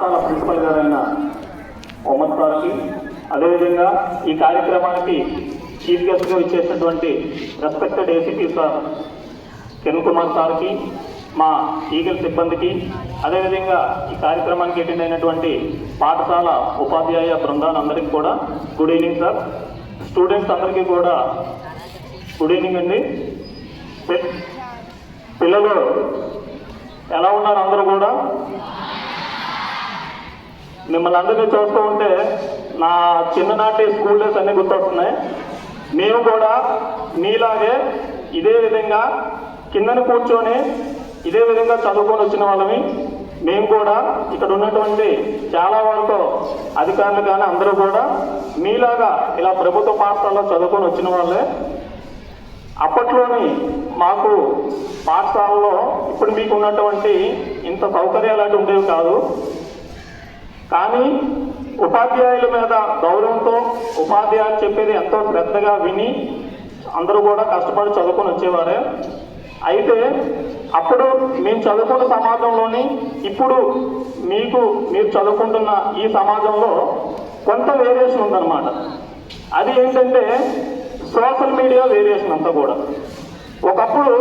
పాఠశాల ప్రిన్సిపల్ గారైన మొహమ్మద్ సార్కి. అదేవిధంగా ఈ కార్యక్రమానికి చీఫ్ గెస్ట్గా ఇచ్చేసినటువంటి respected ACP sir Kiran Kumar సార్కి మా ఈగల్ సిబ్బందికి. అదేవిధంగా ఈ కార్యక్రమానికి అటెండ్ అయినటువంటి పాఠశాల ఉపాధ్యాయ బృందాలందరికీ కూడా గుడ్ ఈవినింగ్ సార్ స్టూడెంట్స్ అందరికీ కూడా గుడ్ ఈవినింగ్ అండి. పిల్లలు ఎలా ఉన్నారు అందరూ కూడా? మిమ్మల్ని అందరినీ చూస్తూ ఉంటే నా చిన్ననాటి స్కూల్ డేస్ అన్నీ గుర్తొస్తున్నాయి. మేము కూడా మీలాగే ఇదే విధంగా కిందన కూర్చొని ఇదే విధంగా చదువుకొని వచ్చిన వాళ్ళమి. మేము కూడా ఇక్కడ ఉన్నటువంటి చాలా వరకు అధికారులు కానీ అందరూ కూడా మీలాగా ఇలా ప్రభుత్వ పాఠశాలలో చదువుకొని వచ్చిన వాళ్ళే. అప్పట్లోని మాకు పాఠశాలలో ఇప్పుడు మీకు ఉన్నటువంటి ఇంత సౌకర్యాలు అటు ఉండేవి కాదు. కానీ ఉపాధ్యాయుల మీద గౌరవంతో ఉపాధ్యాయులు చెప్పేది ఎంతో శ్రద్ధగా విని అందరూ కూడా కష్టపడి చదువుకొని వచ్చేవారే. అయితే అప్పుడు మేము చదువుకున్న సమాజంలోని ఇప్పుడు మీకు మీరు చదువుకుంటున్న ఈ సమాజంలో కొంత వేరియేషన్ ఉందన్నమాట. అది ఏంటంటే సోషల్ మీడియా వేరియేషన్ అంతా కూడా. ఒకప్పుడు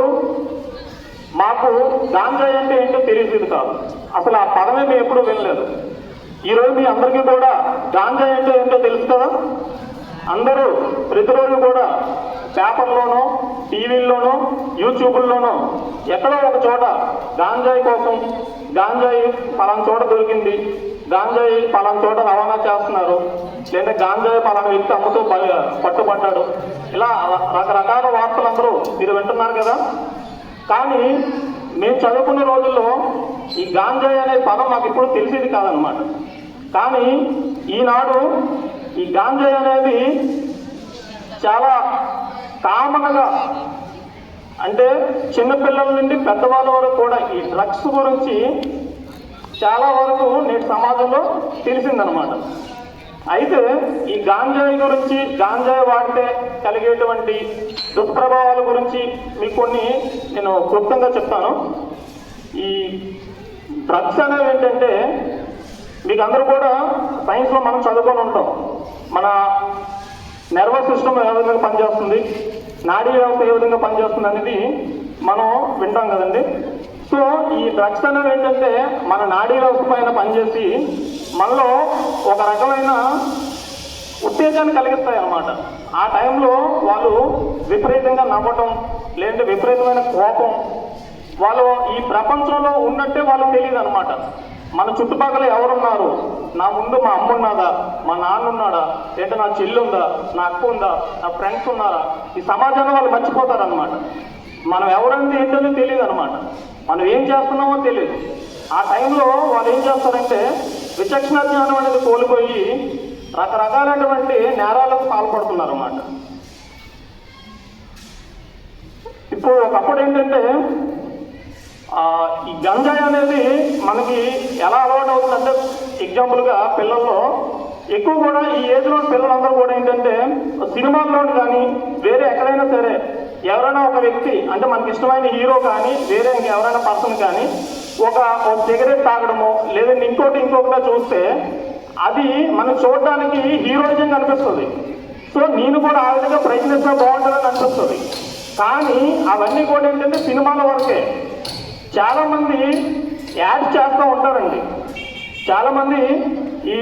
మాకు గాంజాయి అంటే ఏంటో తెలిసేది కాదు. అసలు ఆ పదమే మేము ఎప్పుడూ వినలేదు. ఈరోజు మీ అందరికీ కూడా గాంజా అంటే ఏంటో తెలుసు కదా అందరూ ప్రతిరోజు కూడా పేపర్లోనో టీవీల్లోనో యూట్యూబ్లోనో ఎక్కడో ఒక చోట గాంజాయి కోసం గాంజాయి పలానా చోట దొరికింది గాంజాయి పలానా చోట రవాణా చేస్తున్నారు లేదా గాంజాయి పలానా వ్యక్తి అమ్ముతూ ప- పట్టుబడ్డాడు. ఇలా రకరకాల వార్తలు అందరూ మీరు వింటున్నారు కదా? కానీ మేము చదువుకునే రోజుల్లో ఈ గాంజాయి అనే పదం మాకు ఇప్పుడు తెలిసేది కాదనమాట కానీ ఈనాడు ఈ గాంజాయి అనేది చాలా కామన్గా అంటే చిన్నపిల్లల నుండి పెద్దవాళ్ళ వరకు కూడా ఈ డ్రగ్స్ గురించి చాలా వరకు నేటి సమాజంలో తెలిసిందనమాట అయితే ఈ గాంజాయి గురించి గాంజాయి వాడితే కలిగేటువంటి దుష్ప్రభావాల గురించి మీకు కొన్ని నేను క్లుప్తంగా చెప్తాను. ఈ డ్రగ్స్ అనేవి ఏంటంటే మీకు అందరూ కూడా సైన్స్లో మనం చదువుకొని ఉంటాం. మన నర్వస్ సిస్టమ్ ఏ విధంగా పనిచేస్తుంది? నాడీ వ్యవస్థ ఏ విధంగా పనిచేస్తుంది అనేది మనం వింటాం కదండి. సో ఈ డ్రగ్స్ అనేవి ఏంటంటే మన నాడీ వ్యవస్థ పైన పనిచేసి మనలో ఒక రకమైన ఉత్తేజాన్ని కలిగిస్తాయి అన్నమాట ఆ టైంలో వాళ్ళు విపరీతంగా నవ్వటం లేదంటే విపరీతమైన కోపం వాళ్ళు ఈ ప్రపంచంలో ఉన్నట్టే వాళ్ళకి తెలియదు అనమాట మన చుట్టుపక్కల ఎవరున్నారు? నా ముందు మా అమ్మ ఉన్నదా మా నాన్న ఉన్నాడా లేదా నా చెల్లి ఉందా నా అక్క ఉందా నా ఫ్రెండ్స్ ఉన్నారా? ఈ సమాజాన్ని వాళ్ళు మర్చిపోతారనమాట మనం ఎవరంటే ఏంటో తెలియదు అనమాట మనం ఏం చేస్తున్నామో తెలియదు. ఆ టైంలో వాళ్ళు ఏం చేస్తారంటే విచక్షణ జ్ఞానం అనేది కోల్పోయి రకరకాలైనటువంటి నేరాలకు పాల్పడుతున్నారు అన్నమాట ఇప్పుడు ఒకప్పుడు ఏంటంటే ఈ గంజాయి అనేది మనకి ఎలా అలవాటు అవుతుందంటే ఎగ్జాంపుల్గా పిల్లల్లో ఎక్కువ కూడా ఈ ఏజ్లో పిల్లలందరూ కూడా ఏంటంటే సినిమాల్లో కానీ వేరే ఎక్కడైనా సరే ఎవరైనా ఒక వ్యక్తి అంటే మనకి ఇష్టమైన హీరో కానీ వేరే ఎవరైనా పర్సన్ కానీ ఒక ఒక సిగరెట్ తాగడము లేదంటే ఇంకోటి ఇంకొకటి చూస్తే అది మనం చూడడానికి హీరోయిజం కనిపిస్తుంది. సో నేను కూడా ఆ విధంగా ప్రయత్నిస్తే బాగుంటుందని అనిపిస్తుంది. కానీ అవన్నీ కూడా ఏంటంటే సినిమాల వరకే. చాలామంది యాడ్ చేస్తూ ఉంటారండి. చాలామంది ఈ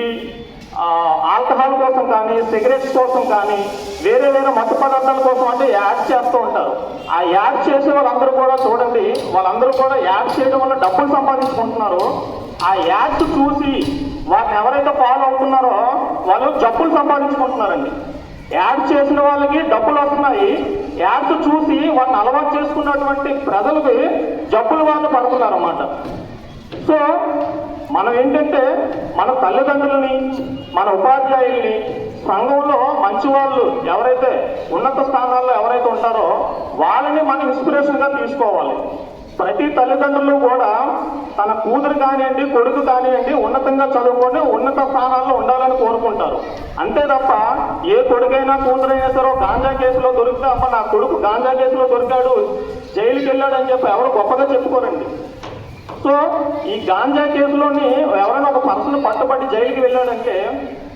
ఆల్కహాల్ కోసం కానీ సిగరెట్స్ కోసం కానీ వేరే వేరే మత పదార్థాల కోసం అంటే యాడ్ చేస్తూ ఉంటారు. ఆ యాడ్ చేసే వాళ్ళందరూ కూడా చూడండి వాళ్ళందరూ కూడా యాడ్ చేయడం వల్ల డబ్బులు సంపాదించుకుంటున్నారు. ఆ యాడ్స్ చూసి వాటిని ఎవరైతే ఫాలో అవుతున్నారో వాళ్ళు జబ్బులు సంపాదించుకుంటున్నారండి. యాడ్ చేసిన వాళ్ళకి డబ్బులు వస్తున్నాయి. యాడ్స్ చూసి వాళ్ళని అలవాటు చేసుకున్నటువంటి ప్రజలకి జబ్బులు వాళ్ళు పడుతున్నారు అన్నమాట సో మనం ఏంటంటే మన తల్లిదండ్రులని మన ఉపాధ్యాయుల్ని సంఘంలో మంచి వాళ్ళు ఎవరైతే ఉన్నత స్థానాల్లో ఎవరైతే ఉంటారో వాళ్ళని మనం ఇన్స్పిరేషన్గా తీసుకోవాలి. ప్రతి తల్లిదండ్రులు కూడా తన కూతురు కానివ్వండి కొడుకు కానివ్వండి ఉన్నతంగా చదువుకొని ఉన్నత స్థానాల్లో ఉండాలని కోరుకుంటారు. అంతే తప్ప ఏ కొడుకైనా కూతురైనా సరే గాంజా కేసులో దొరికితే అమ్మ నా కొడుకు గాంజా కేసులో దొరికాడు జైలుకి వెళ్ళాడు అని చెప్పి ఎవరు గొప్పగా చెప్పుకోరండి. సో ఈ గాంజా కేసులోని ఎవరైనా ఒక పర్సన్ పట్టుబడి పట్టుబట్టి జైలుకి వెళ్ళాడంటే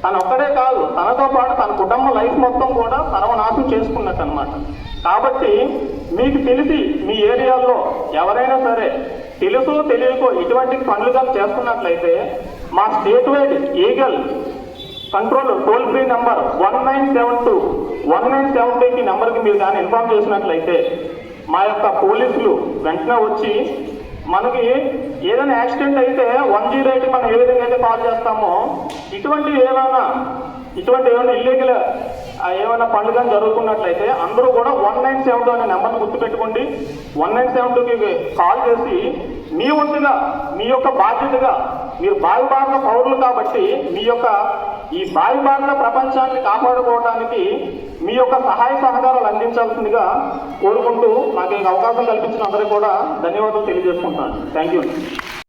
తను ఒక్కడే కాదు తనతో పాటు తన కుటుంబ లైఫ్ మొత్తం కూడా సర్వనాశం చేసుకున్నట్టు అనమాట కాబట్టి మీకు తెలిసి మీ ఏరియాలో ఎవరైనా సరే తెలుసు తెలియకో ఇటువంటి పనులు కానీ చేస్తున్నట్లయితే మా state wide eagle control toll free number one nine seven two one nine seven టూకి నెంబర్కి మీరు కానీ ఇన్ఫార్మ్ చేసినట్లయితే మా యొక్క పోలీసులు వెంటనే వచ్చి మనకి ఏదైనా యాక్సిడెంట్ అయితే వన్ జీరో ఎయిట్ మనం ఏ విధంగా అయితే కాల్ చేస్తామో ఇటువంటి ఏమైనా ఇటువంటి ఏమైనా ఇల్లీగల్ ఏమైనా పండుగ జరుగుతున్నట్లయితే అందరూ కూడా వన్ నైన్ సెవెన్ టూ అనే నెంబర్ని గుర్తుపెట్టుకోండి. వన్ నైన్ సెవెన్ టూకి కాల్ చేసి మీ వంతుగా మీ యొక్క బాధ్యతగా మీరు బావి బారిన పౌరులు కాబట్టి మీ యొక్క ఈ బావి బారిన ప్రపంచాన్ని కాపాడుకోవడానికి మీ యొక్క సహాయ సహకారాలు అందించాల్సిందిగా కోరుకుంటూ నాకు ఈ అవకాశం కల్పించిన అందరికీ కూడా ధన్యవాదాలు తెలియజేసుకుంటాను. Thank you